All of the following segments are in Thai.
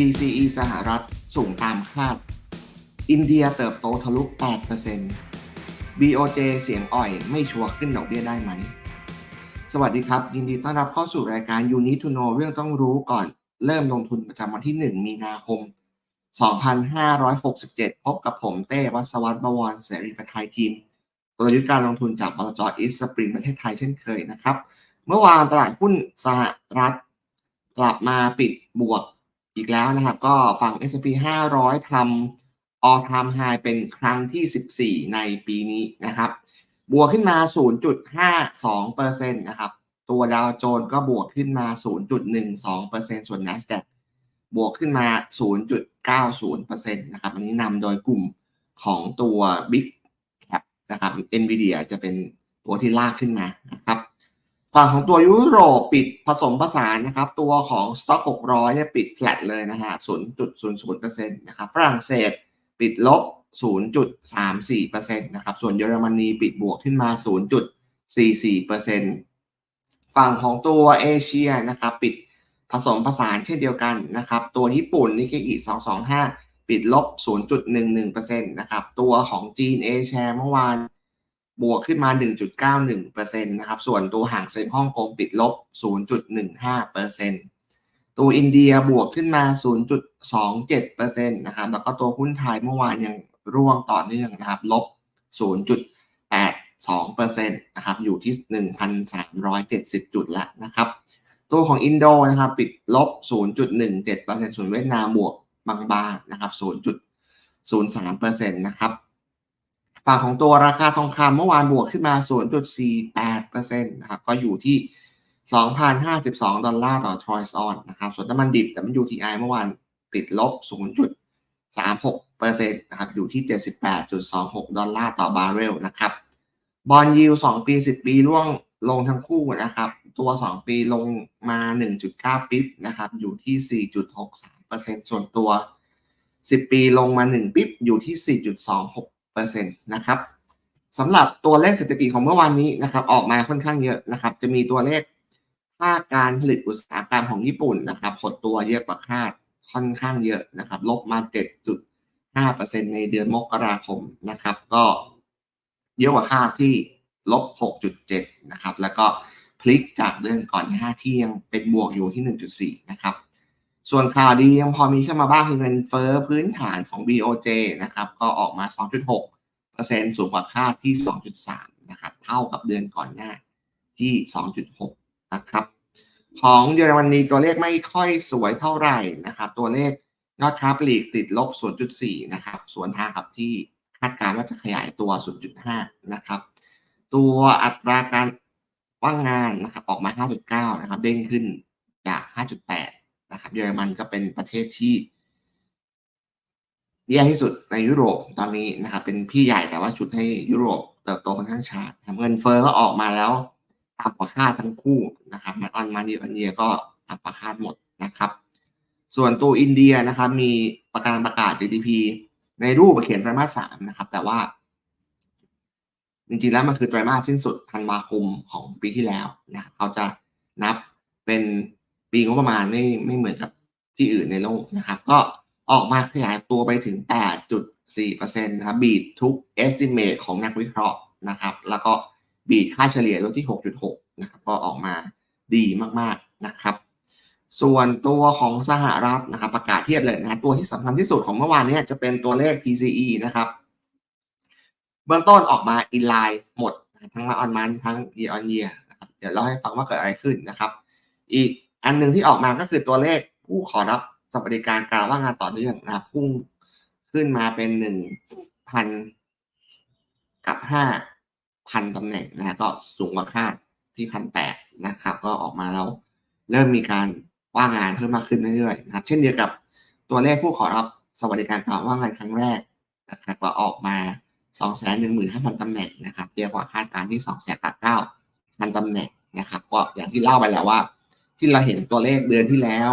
PCE สหรัฐสูงตามคาด อินเดียเติบโตทะลุ 8% BOJ เสียงอ่อยไม่ชัวร์ขึ้นดอกเบี้ยได้ไหม สวัสดีครับ ยินดีต้อนรับเข้าสู่รายการ You Need to Know เรื่องต้องรู้ก่อนเริ่มลงทุนประจำวันที่ 1 มีนาคม 2567 พบกับผมเต้วัศวัตรบวรเสรีประทายทีมกลยุทธ์การลงทุนจากบลจอิสสปริงประเทศไทยเช่นเคยนะครับ เมื่อวานตลาดหุ้นสหรัฐกลับมาปิดบวก อีกแล้วนะครับ ก็ฝั่ง S&P 500 ทำ all time high เป็นครั้งที่ 14 ในปีนี้นะครับ บวกขึ้นมา 0.52%นะครับ ตัวดาวโจนส์ก็บวกขึ้นมา 0.12%ส่วน NASDAQ บวกขึ้นมา 0.90%นะครับ อันนี้นำโดยกลุ่มของตัว Big Cap นะครับ NVIDIA จะเป็นตัวที่ลากขึ้นมานะครับ ฝั่งของตัวยุโรปปิดผสมผสานนะครับ ตัวของ Stock 600เนี่ยปิด flat เลยนะฮะ0.00%นะครับฝรั่งเศสปิดลบ 0.34%นะครับส่วนเยอรมนีปิดบวกขึ้นมา 0.44%ฝั่งของตัวเอเชียนะครับปิดผสมผสานเช่นเดียวกันนะครับ ตัวญี่ปุ่นนิกเกอิ225 ปิดลบ 0.11%นะครับตัวของจีนเอแชร์เมื่อวาน บวกขึ้นมา 1.91%นะครับ ส่วนตัวห่างเซ็งฮ่องกงปิดลบ 0.15%ตัวอินเดียบวกขึ้นมา 0.27%นะครับ แล้วก็ตัวหุ้นไทยเมื่อวานยังร่วงต่อเนื่องนะครับ ลบ 0.82%นะครับ อยู่ที่ 1,370 จุดแล้วนะครับ ตัวของอินโดนะครับปิดลบ 0.17%ส่วนเวียดนามบวกบางๆนะครับ 0.03%นะครับ ฝั่งของตัวราคาทองคำเมื่อวานบวกขึ้นมา 0.48%นะครับก็อยู่ที่ 2,052 ดอลลาร์ต่อทรอยส์ออนนะครับส่วนน้ำมันดิบ WTI เมื่อวานปิดลบ 0.36%นะครับอยู่ที่ 78.26 ดอลลาร์ต่อบาร์เรลนะครับบอลยิว2ปี 10 ปีร่วงลงทั้งคู่นะครับตัว 2 ปีลงมา 1.9 ปิ๊บนะครับอยู่ที่ 4.63%ส่วนตัว 10 ปีลงมา 1 ปิ๊บอยู่ที่ 4.26 นะครับสำหรับตัวเลขเศรษฐกิจของเมื่อวานนี้นะครับออกมาค่อนข้างเยอะนะครับ จะมีตัวเลขภาคการผลิตอุตสาหกรรมของญี่ปุ่นนะครับหดตัวเยอะกว่าคาดค่อนข้างเยอะนะครับลบมา 7.5%ในเดือนมกราคมนะครับ ก็เยอะกว่าคาดที่ลบ 6.7 นะครับ แล้วก็พลิกจากเดือนก่อนหน้าที่ยังเป็นบวกอยู่ที่ 1.4 นะครับ ส่วนข่าวดียังพอมีเข้ามาบ้างคือเงินเฟ้อพื้นฐานของ BOJ นะครับ ก็ออกมา 2.6%สูงกว่าคาดที่ 2.3 นะครับ เท่ากับเดือนก่อนหน้าที่ 2.6 นะครับ ของเยอรมนีตัวเลขไม่ค่อยสวยเท่าไหร่นะครับ ตัวเลขยอดค้าปลีกติดลบ 0.4 นะครับส่วนทางกับที่คาดการณ์ว่าจะขยายตัว 0.5 นะครับ ตัวอัตราการว่างงานนะครับออกมา 5.9 นะครับ เด้งขึ้นจาก 5.8 นะครับเยอรมันก็เป็นประเทศที่แย่ที่สุดในยุโรปตอนนี้นะครับเป็นพี่ใหญ่แต่ว่าชุดให้ยุโรปเติบโตค่อนข้างช้าเงินเฟ้อก็ออกมาแล้วต่ำกว่าคาดทั้งคู่นะครับมาออนมาเดียอันเดียก็ต่ำกว่าคาดหมดนะครับ ส่วนตัวอินเดียนะครับมีประการประกาศ GDP ในรูปเขียนไตรมาสสามนะครับ แต่ว่า จริงๆแล้วมันคือไตรมาสสิ้นสุดธันวาคมของปีที่แล้วนะครับเขาจะนับเป็น ปีงบประมาณไม่ไม่เหมือนกับที่อื่นในโลกนะครับ ก็ออกมาขยายตัวไปถึง 8.4%นะครับบีดทุก estimate ของนักวิเคราะห์นะครับ แล้วก็บีดค่าเฉลี่ยด้วยที่ 6.6 นะครับ ก็ออกมาดีมากๆนะครับ ส่วนตัวของสหรัฐนะครับ ประกาศเทียบเลยนะตัวที่สำคัญที่สุดของเมื่อวานนี้จะเป็นตัวเลข PCE นะครับ เบื้องต้นออกมาอินไลน์หมด ทั้งมาออนมันทั้ง year on year นะครับเดี๋ยวเล่าให้ฟังว่าเกิดอะไรขึ้นนะครับ อีก อันหนึ่งที่ออกมาก็คือตัวเลขผู้ขอรับสวัสดิการการว่างงานต่อเนื่องนะครับพุ่งขึ้นมาเป็นหนึ่งพันกับห้าพันตำแหน่งนะก็สูงกว่าคาดที่พันแปดนะครับ ก็ออกมาแล้วเริ่มมีการว่างงานเพิ่มมากขึ้นเรื่อยๆนะครับ เช่นเดียวกับตัวเลขผู้ขอรับสวัสดิการการว่างงานครั้งแรกนะครับก็ออกมา2 1 5 0 0 0ตำแหน่งนะครับเทียบกว่าคาดการณ์ที่2 9 0 0 0ตำแหน่งนะครับ ก็อย่างที่เล่าไปแล้วว่า ที่เราเห็นตัวเลขเดือนที่แล้ว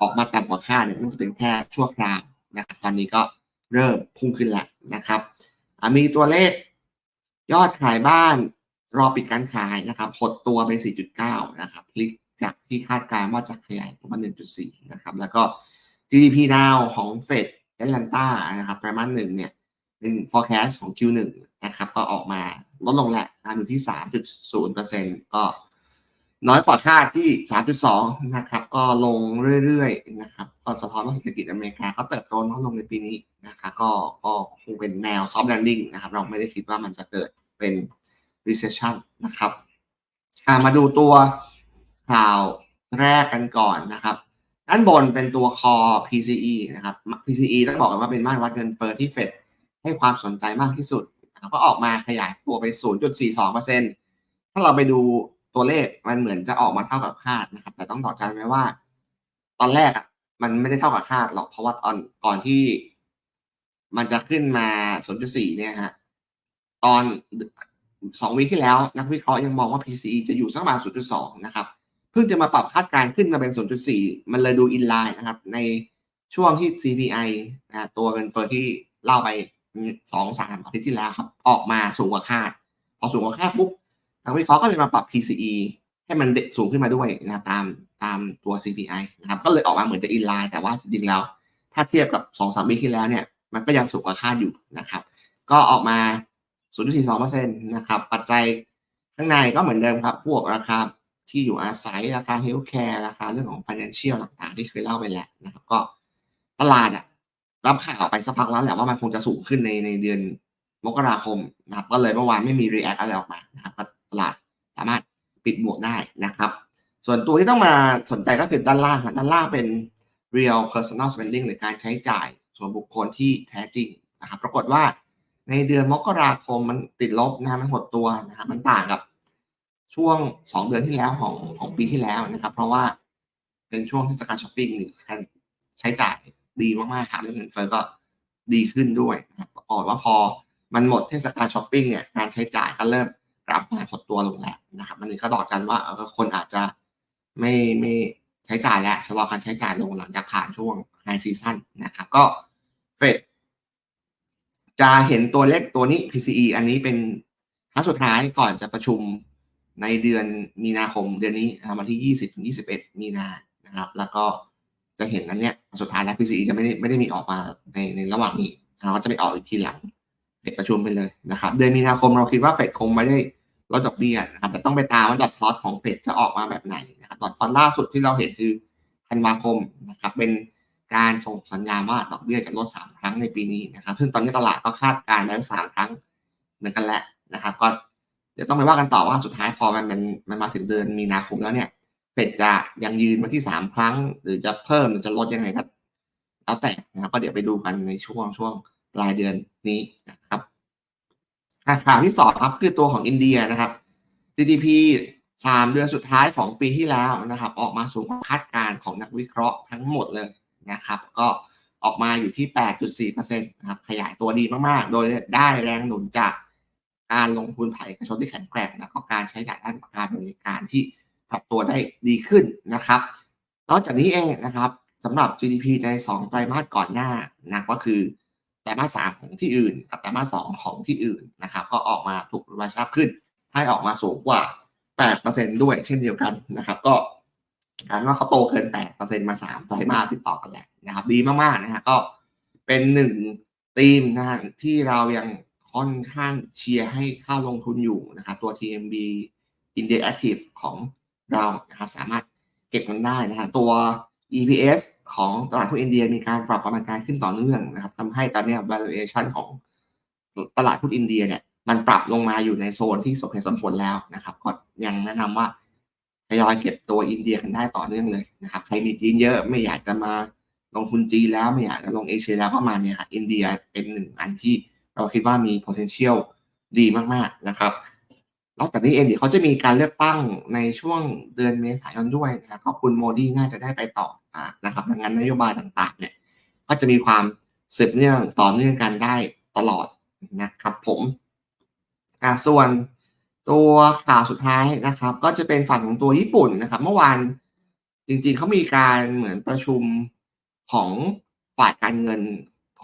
ออกมาต่ำกว่าคาดเนี่ยมันจะเป็นแค่ชั่วคราวนะครับตอนนี้ก็เริ่มพุ่งขึ้นแล้วนะครับมีตัวเลขยอดขายบ้านรอปิดการขายนะครับหดตัวไป 4.9 นะครับพลิกจากที่คาดการณ์ว่าจะขยายประมาณ 1.4 นะครับ แล้วก็ GDP now ของเฟดแอตแลนตานะครับไตรมาสหนึ่งเนี่ยเป็น forecast ของ Q1 นะครับ ก็ออกมาลดลงแหละนะอยู่ที่ 3.0%ก็ น้อยกว่าคาดที่ 3.2 นะครับ ก็ลงเรื่อยๆ นะครับก็สะท้อนว่าเศรษฐกิจอเมริกาก็เติบโตน้อยลงในปีนี้นะครับก็ก็คงเป็นแนว soft landing นะครับ เราไม่ได้คิดว่ามันจะเกิดเป็น recession นะครับมาดูตัวข่าวแรกกันก่อนนะครับ ด้านบนเป็นตัว core PCE นะครับ PCE ต้องบอกกันว่าเป็นมาตรวัดเงินเฟ้อที่เฟดให้ความสนใจมากที่สุดนะครับก็ออกมาขยายตัวไป 0.42%ถ้าเราไปดู ตัวเลขมันเหมือนจะออกมาเท่ากับคาดนะครับ แต่ต้องบอกกันไว้ว่า ตอนแรกอะ มันไม่ได้เท่ากับคาดหรอกเพราะว่าตอนก่อนที่ มันจะขึ้นมา 0.4 เนี่ยฮะตอนสองวีที่แล้ว นักวิเคราะห์ยังมองว่า PCE จะอยู่สักประมาณ 0.2 นะครับ เพิ่งจะมาปรับคาดการขึ้นมาเป็น 0.4 มันเลยดูอินไลน์นะครับ ในช่วงที่ CPI นะตัวเงินเฟ้อที่เล่าไปสองสามอาทิตย์ที่แล้วครับ ออกมาสูงกว่าคาด พอสูงกว่าคาดปุ๊บ นักวิเคราะห์ก็เลยมาปรับ PCE ให้มันเด็สูงขึ้นมาด้วยนะครับตามตามตัว CPI นะครับก็เลยออกมาเหมือนจะอินไลน์แต่ว่าจริงๆแล้วถ้าเทียบกับ2อสามปีที่แล้วเนี่ยมันก็ยังสูงกว่าคาดอยู่นะครับก็ออกมา 0.42%นะครับปัจจัยข้างในก็เหมือนเดิมครับ พวกราคาที่อยู่อาศัยราคาเฮลท์แคร์ราคาเรื่องของ financial ต่างๆ ที่เคยเล่าไปแล้วนะครับก็ตลาดอะรับข่าวไปสักพักแล้วแหละว่ามันคงจะสูงขึ้นในในเดือนมกราคมนะครับก็เลยเมื่อวานไม่มี react อะไรออกมานะครับ ตลาดสามารถปิดบวกได้นะครับ ส่วนตัวที่ต้องมาสนใจก็คือด้านล่างด้านล่างเป็น real personal spending หรือการใช้จ่ายส่วนบุคคลที่แท้จริงนะครับ ปรากฏว่าในเดือนมกราคมมันติดลบนะมันหดตัวนะครับมันต่างกับช่วง 2 เดือนที่แล้วของของปีที่แล้วนะครับ เพราะว่าเป็นช่วงเทศกาลช้อปปิ้งหรือการใช้จ่ายดีมากๆค่ะเรื่องเงินเฟ้อก็ดีขึ้นด้วยนะครับปรากฏว่าพอมันหมดเทศกาลช้อปปิ้งเนี่ยการใช้จ่ายก็เริ่ม กลับมาหดตัวลงแล้วนะครับอันนี้ก็บอกกันว่าคนอาจจะไม่ไม่ใช้จ่ายแล้วชะลอการใช้จ่ายลงหลังจากผ่านช่วงไฮซีซั่นนะครับ ก็เฟดจะเห็นตัวเลขตัวนี้ PCE อันนี้เป็นครั้งสุดท้ายก่อนจะประชุมในเดือนมีนาคมเดือนนี้วันที่ 20ถึง21 มีนานะครับ แล้วก็จะเห็นนั้นเนี่ยสุดท้ายแล้ว PCE จะไม่ได้ไม่ได้มีออกมาในในระหว่างนี้นะครับจะไปออกอีกทีหลังเฟดประชุมไปเลยนะครับ เดือนมีนาคมเราคิดว่าเฟดคงไม่ได้ ลดดอกเบี้ยนะครับแต่ต้องไปตามว่าดอทพลอตของเฟดจะออกมาแบบไหนนะครับดอทพลอตล่าสุดที่เราเห็นคือธันวาคมนะครับเป็นการส่งสัญญาณว่าดอกเบี้ยจะลด 3 ครั้งในปีนี้นะครับ ซึ่งตอนนี้ตลาดก็คาดการณ์ไว้สามครั้งเหมือนกันแหละนะครับ ก็เดี๋ยวต้องไปว่ากันต่อว่าสุดท้ายพอมันมันมันมาถึงเดือนมีนาคมแล้วเนี่ยเฟดจะยังยืนมาที่3ครั้ง หรือจะเพิ่มหรือจะลดยังไงก็แล้วแต่นะครับก็เดี๋ยวไปดูกันในช่วงช่วงปลายเดือนนี้นะครับ ข่าวที่สองครับคือตัวของอินเดียนะครับ GDP สามเดือนสุดท้ายของปีที่แล้วนะครับ ออกมาสูงกว่าคาดการณ์ของนักวิเคราะห์ทั้งหมดเลยนะครับ ก็ออกมาอยู่ที่ 8.4%นะครับ ขยายตัวดีมากๆ โดยได้แรงหนุนจากการลงทุนภายเอกชนที่แข็งแกร่ง แล้วก็การใช้จ่ายด้านการบริการที่ปรับตัวได้ดีขึ้นนะครับ นอกจากนี้เองนะครับสำหรับ GDP ใน 2 ไตรมาสก่อนหน้านะก็คือ ไตรมาส3ของที่อื่นกับไตรมาส2ของที่อื่นนะครับ ก็ออกมาถูกรีไวซ์ับขึ้น ให้ออกมาสูงกว่า 8%ด้วยเช่นเดียวกันนะครับ ก็การว่าเขาโตเกิน 8%มา 3 ไตรมาสติดต่อกันแหล้วนะครับ ดีมากๆนะฮะก็เป็นหนึ่งธีมนะฮะที่เรายังค่อนข้างเชียร์ให้เข้าลงทุนอยู่นะครับตัว TMB India Active ของเรานะครับ สามารถเก็บกันได้นะฮะตัว EPS ของตลาดหุ้นอินเดียมีการปรับประมาณการขึ้นต่อเนื่องนะครับทำให้ตอนนี้ valuation ของตลาดหุ้นอินเดียเนี่ยมันปรับลงมาอยู่ในโซนที่สมเหตุสมผลแล้วนะครับ ก็ยังแนะนำว่าทยอยเก็บตัวอินเดียกันได้ต่อเนื่องเลยนะครับใครมีจีนเยอะไม่อยากจะมาลงทุนจีนแล้วไม่อยากจะลงเอเชียแล้วก็มาเนี่ยอินเดียเป็นหนึ่งอันที่เราคิดว่ามี potential ดีมากๆนะครับ นอกจากนี้เองเดี๋ยวเขาจะมีการเลือกตั้งในช่วงเดือนเมษายนด้วยนะครับก็คุณโมดีน่าจะได้ไปต่ออนะครับดังนั้นนโยบายต่างๆเนี่ยก็จะมีความสืบเนื่องต่อเนื่องกันได้ตลอดนะครับผมส่วนตัวข่าวสุดท้ายนะครับ ก็จะเป็นฝั่งของตัวญี่ปุ่นนะครับ เมื่อวานจริงๆเขามีการเหมือนประชุมของฝ่ายการเงิน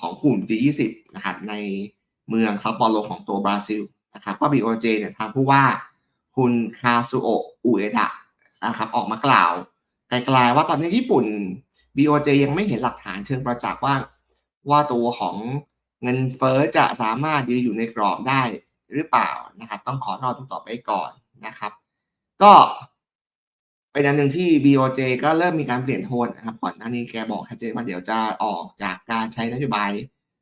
ของกลุ่ม G20 นะครับในเมืองซัปโปโรของตัวบราซิล นะครับก็ BOJ เนี่ยทางผู้ว่าคุณคาซูโอะอุเอดะนะครับออกมากล่าวไกลๆว่าตอนนี้ญี่ปุ่น BOJ ยังไม่เห็นหลักฐานเชิงประจักษ์ว่า ว่าตัวของเงินเฟ้อจะสามารถยืนอยู่ในกรอบได้หรือเปล่านะครับ ต้องขอรอดูต่อไปก่อนนะครับ ก็เป็นอันหนึ่งที่ BOJ ก็เริ่มมีการเปลี่ยนโทนนะครับก่อนหน้านี้แกบอกชัดเจนว่าเดี๋ยวจะออกจากการใช้นโยบาย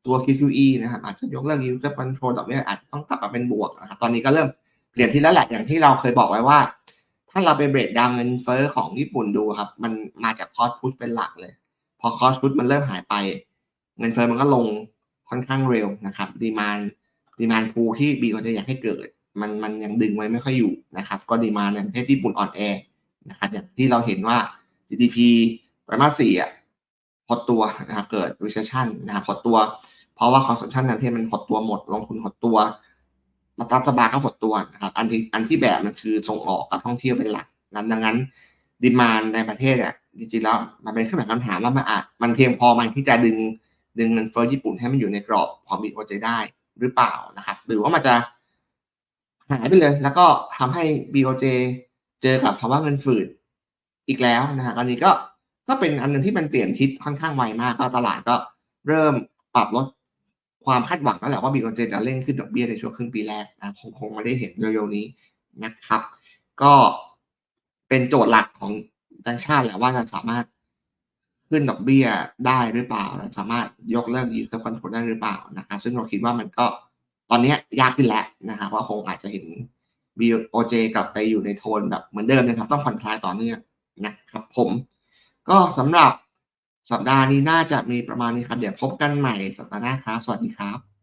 ตัว QQE นะครับอาจจะยกเลิก yield curve control ดอกเบี้ยอาจจะต้องกลับมาเป็นบวกนะครับตอนนี้ก็เริ่มเปลี่ยนที่แล้วแหละอย่างที่เราเคยบอกไว้ว่า ถ้าเราไปเบรกดาวเงินเฟ้อของญี่ปุ่นดูครับ มันมาจากคอสพุชเป็นหลักเลย พอคอสพุชมันเริ่มหายไป เงินเฟ้อมันก็ลงค่อนข้างเร็วนะครับดีมานดีมานพูที่บีก็จะอยากให้เกิด มันมันยังดึงไว้ไม่ค่อยอยู่นะครับ ก็ดีมานในประเทศญี่ปุ่นอ่อนแอนะครับอย่างที่เราเห็นว่า GDP ไตรมาสสี่อะหดตัวนะครับเกิด recession นะครับหดตัว เพราะว่า consumption ในประเทศมันหดตัวหมด ลงทุนหดตัวรัฐบาลก็หดตัวนะครับ อันที่อันที่แบบมันคือส่งออกกับท่องเที่ยวเป็นหลักนั้นดังนั้นดีมานในประเทศเนี่ยจริงๆแล้วมันเป็นขึ้นแบบคำถามว่ามันอาจมันเพียงพอมันที่จะดึงดึงเงินเฟ้อญี่ปุ่นให้มันอยู่ในกรอบของ BOJ ได้หรือเปล่านะครับ หรือว่ามันจะหายไปเลย แล้วก็ทำให้ BOJ เจอกับภาวะเงินฝืดอีกแล้วนะฮะอันนี้ก็ก็เป็นอันหนึงที่มันเปลี่ยนทิศค่อนข้างไวมากก็ตลาดก็เริ่มปรับลด ความคาดหวังแล้วแหละว่า BOJ จจะเร่งขึ้นดอกเบี้ยในช่วงครึ่งปีแรกนะคงคงไม่ได้เห็นเร็วๆนี้นะครับ ก็เป็นโจทย์หลักของแบงก์ชาติแหละว่าจะสามารถขึ้นดอกเบี้ยได้หรือเปล่าสามารถยกเลิก yield curve control ได้หรือเปล่านะครับ ซึ่งเราคิดว่ามันก็ตอนนี้ยากขึ้นแล้วนะครับว่าคงอาจจะเห็น BOJ กลับไปอยู่ในโทนแบบเหมือนเดิมนะครับ ต้องผ่อนคลายต่อเนื่องนะครับผม ก็สำหรับ สัปดาห์นี้น่าจะมีประมาณนี้ครับ เดี๋ยวพบกันใหม่สัปดาห์หน้าครับ สวัสดีครับ